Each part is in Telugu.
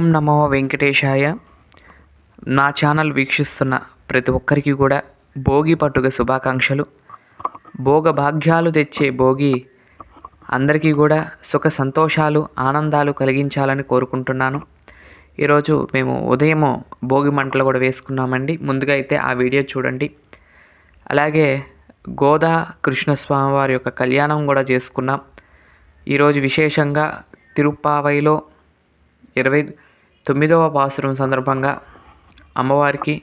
ఓం నమో వెంకటేశాయ. నా ఛానల్ వీక్షిస్తున్న ప్రతి ఒక్కరికి కూడా భోగి పట్టుక శుభాకాంక్షలు. భోగ భాగ్యాలు తెచ్చే భోగి అందరికీ కూడా సుఖ సంతోషాలు ఆనందాలు కలిగించాలని కోరుకుంటున్నాను. ఈరోజు మేము ఉదయము భోగి మంటలు కూడా వేసుకున్నామండి. ముందుగా అయితే ఆ వీడియో చూడండి. అలాగే గోదా కృష్ణస్వామి వారి యొక్క కళ్యాణం కూడా చేసుకున్నాం. ఈరోజు విశేషంగా తిరుప్పావైలో ఇరవై తొమ్మిదవ పాసురం సందర్భంగా అమ్మవారికి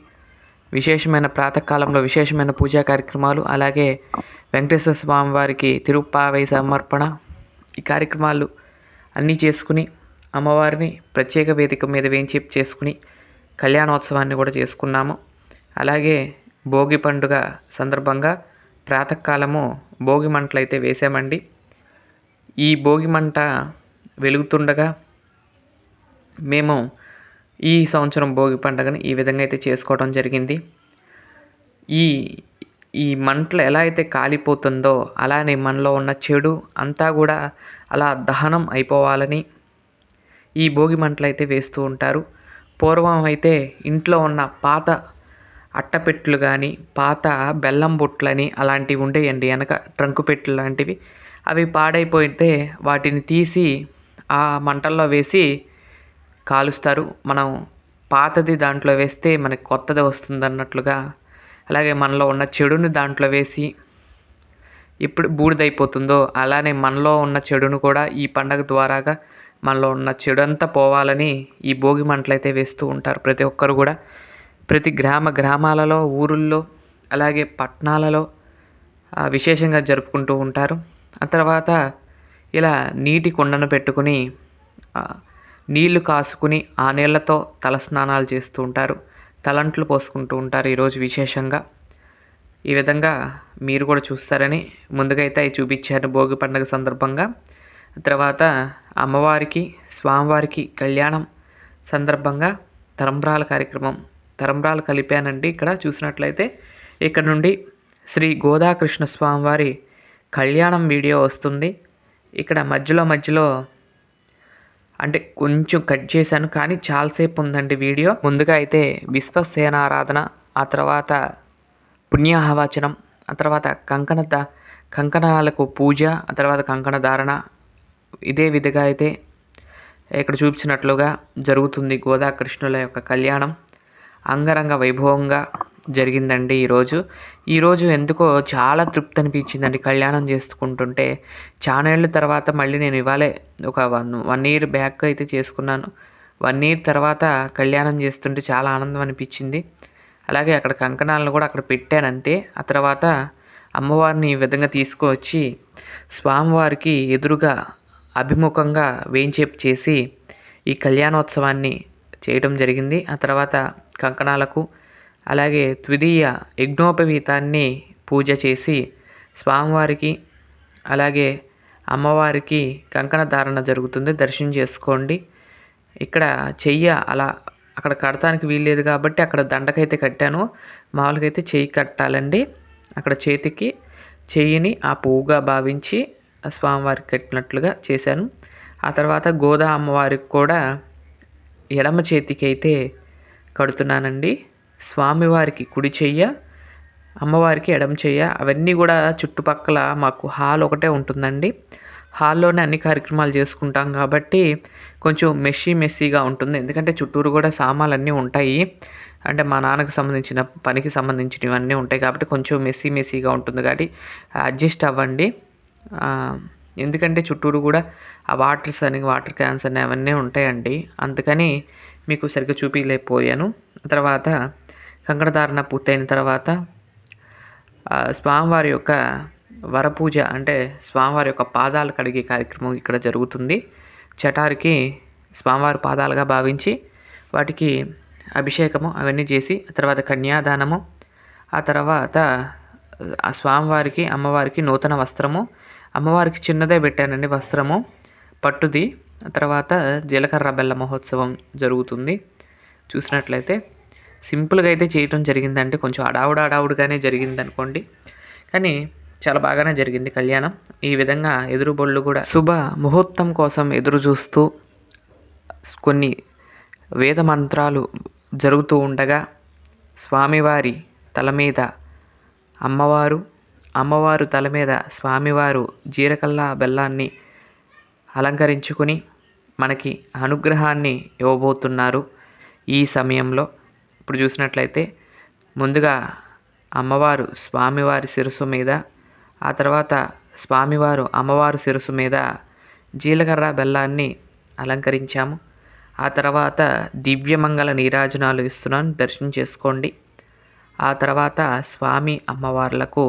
విశేషమైన ప్రాతకాలంలో విశేషమైన పూజా కార్యక్రమాలు అలాగే వెంకటేశ్వర స్వామి వారికి తిరుప్పావై సమర్పణ ఈ కార్యక్రమాలు అన్నీ చేసుకుని అమ్మవారిని ప్రత్యేక వేదిక మీద వేయించి చేసుకుని కళ్యాణోత్సవాన్ని కూడా చేసుకున్నాము. అలాగే భోగి పండుగ సందర్భంగా ప్రాతకాలము భోగి మంటలు అయితే వేసామండి. ఈ భోగి మంట వెలుగుతుండగా మేము ఈ సంవత్సరం భోగి పండుగను ఈ విధంగా అయితే చేసుకోవడం జరిగింది. ఈ ఈ మంటలు ఎలా అయితే కాలిపోతుందో అలానే మనలో ఉన్న చెడు అంతా కూడా అలా దహనం అయిపోవాలని ఈ భోగి మంటలు అయితే వేస్తూ ఉంటారు. పూర్వం అయితే ఇంట్లో ఉన్న పాత అట్టపెట్లు కానీ పాత బెల్లం బుట్లని అలాంటివి ఉండేయండి. వెనక ట్రంకు పెట్లు లాంటివి. అవి పాడైపోతే వాటిని తీసి ఆ మంటల్లో వేసి కాలుస్తారు. మనం పాతది దాంట్లో వేస్తే మనకి కొత్తది వస్తుంది అన్నట్లుగా అలాగే మనలో ఉన్న చెడుని దాంట్లో వేసి ఎప్పుడు బూడిదైపోతుందో అలానే మనలో ఉన్న చెడును కూడా ఈ పండగ ద్వారాగా మనలో ఉన్న చెడు అంతా పోవాలని ఈ భోగి మంటలైతే వేస్తూ ఉంటారు ప్రతి ఒక్కరు కూడా. ప్రతి గ్రామ గ్రామాలలో ఊరుల్లో అలాగే పట్టణాలలో విశేషంగా జరుపుకుంటూ ఉంటారు. ఆ తర్వాత ఇలా నీటి కుండను పెట్టుకుని నీళ్ళు కాసుకుని ఆ నీళ్ళతో తలస్నానాలు చేస్తూ ఉంటారు. తలంట్లు పోసుకుంటూ ఉంటారు ఈరోజు విశేషంగా. ఈ విధంగా మీరు కూడా చూస్తారని ముందుగా అయితే అవి చూపించారు భోగి పండుగ సందర్భంగా. తర్వాత అమ్మవారికి స్వామివారికి కళ్యాణం సందర్భంగా తరంబ్రాల కార్యక్రమం. తరంబ్రాలు కలిపానండి. ఇక్కడ చూసినట్లయితే ఇక్కడ నుండి శ్రీ గోదాకృష్ణ స్వామివారి కళ్యాణం వీడియో వస్తుంది. ఇక్కడ మధ్యలో మధ్యలో అంటే కొంచెం కట్ చేశాను కానీ చాలాసేపు ఉందండి వీడియో. ముందుగా అయితే విశ్వసేన ఆరాధన ఆ తర్వాత పుణ్యాహవాచనం ఆ తర్వాత కంకణ ద కంకణాలకు పూజ ఆ తర్వాత కంకణ ధారణ ఇదే విధంగా అయితే ఇక్కడ చూపించినట్లుగా జరుగుతుంది గోదా కృష్ణుల యొక్క కళ్యాణం. అంగరంగ వైభవంగా జరిగిందండి ఈరోజు ఈరోజు ఎందుకో చాలా తృప్తి అనిపించిందండి కళ్యాణం చేసుకుంటుంటే. చాలా ఏళ్ళ తర్వాత మళ్ళీ నేను ఇవాళే ఒక వన్ వన్ ఇయర్ బ్యాక్ అయితే చేసుకున్నాను. వన్ ఇయర్ తర్వాత కళ్యాణం చేస్తుంటే చాలా ఆనందం అనిపించింది. అలాగే అక్కడ కంకణాలను కూడా అక్కడ పెట్టాను అంతే. ఆ తర్వాత అమ్మవారిని ఈ విధంగా తీసుకువచ్చి స్వామివారికి ఎదురుగా అభిముఖంగా వేయించేపు చేసి ఈ కళ్యాణోత్సవాన్ని చేయడం జరిగింది. ఆ తర్వాత కంకణాలకు అలాగే ద్వితీయ యజ్ఞోపవీతాన్ని పూజ చేసి స్వామివారికి అలాగే అమ్మవారికి కంకణ ధారణ జరుగుతుంది. దర్శనం చేసుకోండి. ఇక్కడ చెయ్య అలా అక్కడ కడతానికి వీల్లేదు కాబట్టి అక్కడ దండకైతే కట్టాను. మామూలుగా అయితే చెయ్యి కట్టాలండి. అక్కడ చేతికి చెయ్యిని ఆ పువ్వుగా భావించి ఆ స్వామివారికి కట్టినట్లుగా చేశాను. ఆ తర్వాత గోదా అమ్మవారికి కూడా ఎడమ చేతికి అయితే కడుతున్నానండి. స్వామివారికి కుడి చెయ్య అమ్మవారికి ఎడమ చెయ్య అవన్నీ కూడా చుట్టుపక్కల మాకు హాల్ ఒకటే ఉంటుందండి. హాల్లోనే అన్ని కార్యక్రమాలు చేసుకుంటాం కాబట్టి కొంచెం మెస్సీ మెస్సీగా ఉంటుంది. ఎందుకంటే చుట్టూరు కూడా సామాన్లు అన్నీ ఉంటాయి. అంటే మా నాన్నకు సంబంధించిన పనికి సంబంధించినవన్నీ ఉంటాయి కాబట్టి కొంచెం మెస్సీ మెస్సీగా ఉంటుంది కాబట్టి అడ్జస్ట్ అవ్వండి. ఎందుకంటే చుట్టూరు కూడా ఆ వాటర్స్ అని వాటర్ క్యాన్స్ అని అవన్నీ ఉంటాయండి. అందుకని మీకు సరిగ్గా చూపించలేకపోయాను. తర్వాత సంకటధారణ పూర్తయిన తర్వాత స్వామివారి యొక్క వరపూజ అంటే స్వామివారి యొక్క పాదాలు కడిగే కార్యక్రమం ఇక్కడ జరుగుతుంది. చటారికి స్వామివారి పాదాలుగా భావించి వాటికి అభిషేకము అవన్నీ చేసి ఆ తర్వాత కన్యాదానము ఆ తర్వాత ఆ స్వామివారికి అమ్మవారికి నూతన వస్త్రము అమ్మవారికి చిన్నదే పెట్టానండి వస్త్రము పట్టుది ఆ తర్వాత జీలకర్ర బెల్ల మహోత్సవం జరుగుతుంది. చూసినట్లయితే సింపుల్గా అయితే చేయటం జరిగిందంటే కొంచెం అడావుడు అడావుడుగానే జరిగింది అనుకోండి కానీ చాలా బాగానే జరిగింది కళ్యాణం. ఈ విధంగా ఎదురుబళ్ళు కూడా శుభ ముహూర్తం కోసం ఎదురు చూస్తూ కొన్ని వేద మంత్రాలు జరుగుతూ ఉండగా స్వామివారి తల మీద అమ్మవారు అమ్మవారు తల మీద స్వామివారు జీరకల్లా బెల్లాన్ని అలంకరించుకుని మనకి అనుగ్రహాన్ని ఇవ్వబోతున్నారు ఈ సమయంలో. ఇప్పుడు చూసినట్లయితే ముందుగా అమ్మవారు స్వామివారి శిరస్సు మీద ఆ తర్వాత స్వామివారు అమ్మవారు శిరస్సు మీద జీలకర్ర బెల్లాన్ని అలంకరించాము. ఆ తర్వాత దివ్యమంగళ నీరాజనాలు ఇస్తున్నాను దర్శనం చేసుకోండి. ఆ తర్వాత స్వామి అమ్మవార్లకు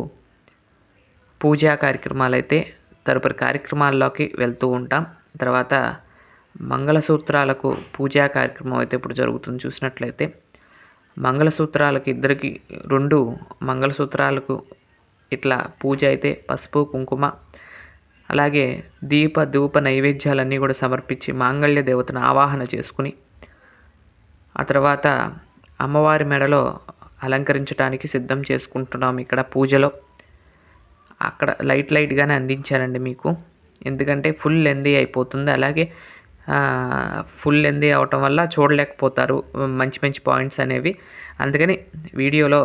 పూజా కార్యక్రమాలు అయితే తదుపరి కార్యక్రమాల్లోకి వెళ్తూ ఉంటాం. తర్వాత మంగళసూత్రాలకు పూజా కార్యక్రమం అయితే ఇప్పుడు జరుగుతుంది చూసినట్లయితే. మంగళసూత్రాలకు ఇద్దరికి రెండు మంగళసూత్రాలకు ఇట్లా పూజ అయితే పసుపు కుంకుమ అలాగే దీప ధూప నైవేద్యాలన్నీ కూడా సమర్పించి మాంగళ్య దేవతను ఆవాహన చేసుకుని ఆ తర్వాత అమ్మవారి మెడలో అలంకరించడానికి సిద్ధం చేసుకుంటున్నాం ఇక్కడ పూజలో. అక్కడ లైట్ లైట్గానే అందించానండి మీకు. ఎందుకంటే ఫుల్ లెందీ అయిపోతుంది. అలాగే ఫుల్ లెందీ అవటం వల్ల చూడలేకపోతారు. మంచి మంచి పాయింట్స్ అనేవి. అందుకని వీడియోలో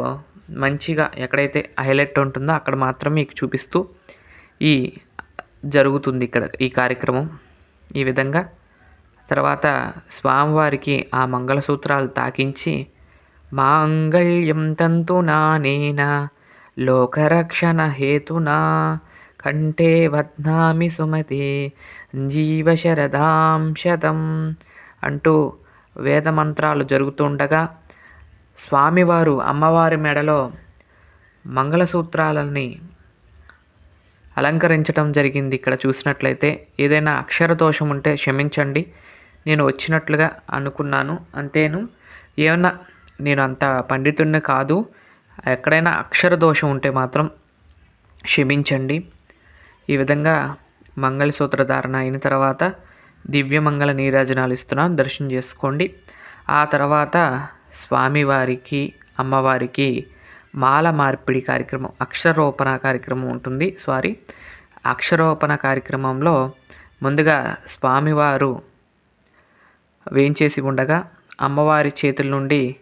మంచిగా ఎక్కడైతే హైలైట్ ఉంటుందో అక్కడ మాత్రం మీకు చూపిస్తూ ఈ జరుగుతుంది ఇక్కడ ఈ కార్యక్రమం. ఈ విధంగా తర్వాత స్వామివారికి ఆ మంగళసూత్రాలు తాకించి మాంగళ్యం తంతు నానేన లోకరక్షణ హేతునా? కంఠే వద్నామి సుమతి జీవశరదాం శతం అంటూ వేదమంత్రాలు జరుగుతుండగా స్వామివారు అమ్మవారి మెడలో మంగళసూత్రాలని అలంకరించడం జరిగింది. ఇక్కడ చూసినట్లయితే ఏదైనా అక్షర దోషం ఉంటే క్షమించండి. నేను వచ్చినట్లుగా అనుకున్నాను. అంతేను. ఏమన్నా నేను అంత పండితుడిని కాదు. ఎక్కడైనా అక్షర దోషం ఉంటే మాత్రం క్షమించండి. ఈ విధంగా మంగళసూత్ర ధారణ అయిన తర్వాత దివ్యమంగళ నీరాజనాలు ఇస్తున్నాను దర్శనం చేసుకోండి. ఆ తర్వాత స్వామివారికి అమ్మవారికి మాల మార్పిడి కార్యక్రమం అక్షరోపణ కార్యక్రమం ఉంటుంది. సారీ అక్షరోపణ కార్యక్రమంలో ముందుగా స్వామివారు వేయించేసి ఉండగా అమ్మవారి చేతుల నుండి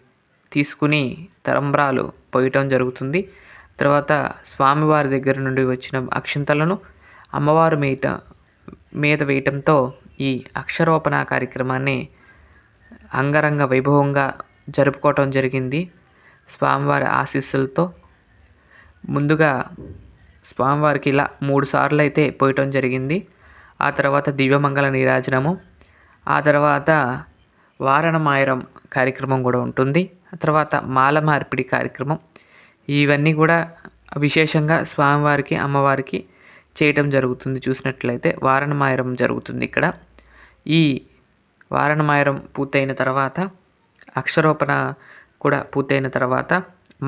తీసుకుని తరంబ్రాలు పోయటం జరుగుతుంది. తర్వాత స్వామివారి దగ్గర నుండి వచ్చిన అక్షింతలను అమ్మవారు మీట మీద వేయటంతో ఈ అక్షరోపణ కార్యక్రమాన్ని అంగరంగ వైభవంగా జరుపుకోవటం జరిగింది. స్వామివారి ఆశీస్సులతో ముందుగా స్వామివారికి ఇలా మూడు సార్లు అయితే పోయటం జరిగింది. ఆ తర్వాత దివ్యమంగళ నీరాజనము ఆ తర్వాత వారణమాయరం కార్యక్రమం కూడా ఉంటుంది. ఆ తర్వాత మాల మార్పిడి కార్యక్రమం ఇవన్నీ కూడా విశేషంగా స్వామివారికి అమ్మవారికి చేయటం జరుగుతుంది. చూసినట్లయితే వారణమాయరం జరుగుతుంది ఇక్కడ. ఈ వారణమాయరం పూర్తయిన తర్వాత అక్షరోపణ కూడా పూర్తయిన తర్వాత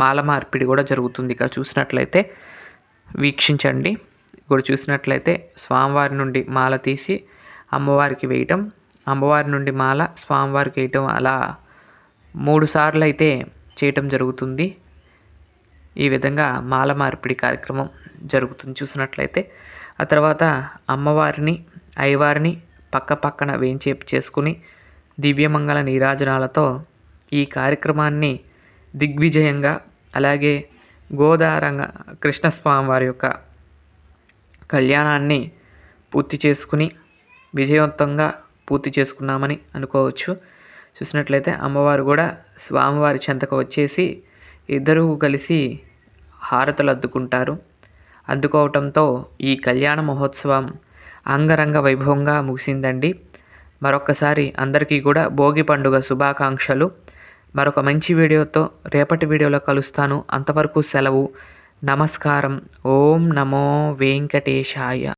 మాల మార్పిడి కూడా జరుగుతుంది ఇక్కడ. చూసినట్లయితే వీక్షించండి. ఇప్పుడు చూసినట్లయితే స్వామివారి నుండి మాల తీసి అమ్మవారికి వేయటం. అమ్మవారి నుండి మాల స్వామివారికి వేయటం అలా మూడు సార్లు అయితే చేయటం జరుగుతుంది. ఈ విధంగా మాల మార్పిడి కార్యక్రమం జరుగుతుంది. చూసినట్లయితే ఆ తర్వాత అమ్మవారిని అయ్యవారిని పక్క పక్కన వేయించేపు చేసుకుని దివ్యమంగళ నీరాజనాలతో ఈ కార్యక్రమాన్ని దిగ్విజయంగా అలాగే గోదారంగ కృష్ణస్వామి వారి యొక్క కళ్యాణాన్ని పూర్తి చేసుకుని విజయవంతంగా పూర్తి చేసుకున్నామని అనుకోవచ్చు. చూసినట్లయితే అమ్మవారు కూడా స్వామివారి చెంతకు వచ్చేసి ఇద్దరూ కలిసి హారతలు అద్దుకుంటారు అందుకోవటంతో ఈ కళ్యాణ మహోత్సవం అంగరంగ వైభవంగా ముగిసిందండి. మరొకసారి అందరికీ కూడా భోగి పండుగ శుభాకాంక్షలు. మరొక మంచి వీడియోతో రేపటి వీడియోలో కలుస్తాను. అంతవరకు సెలవు. నమస్కారం. ఓం నమో వెంకటేశాయ.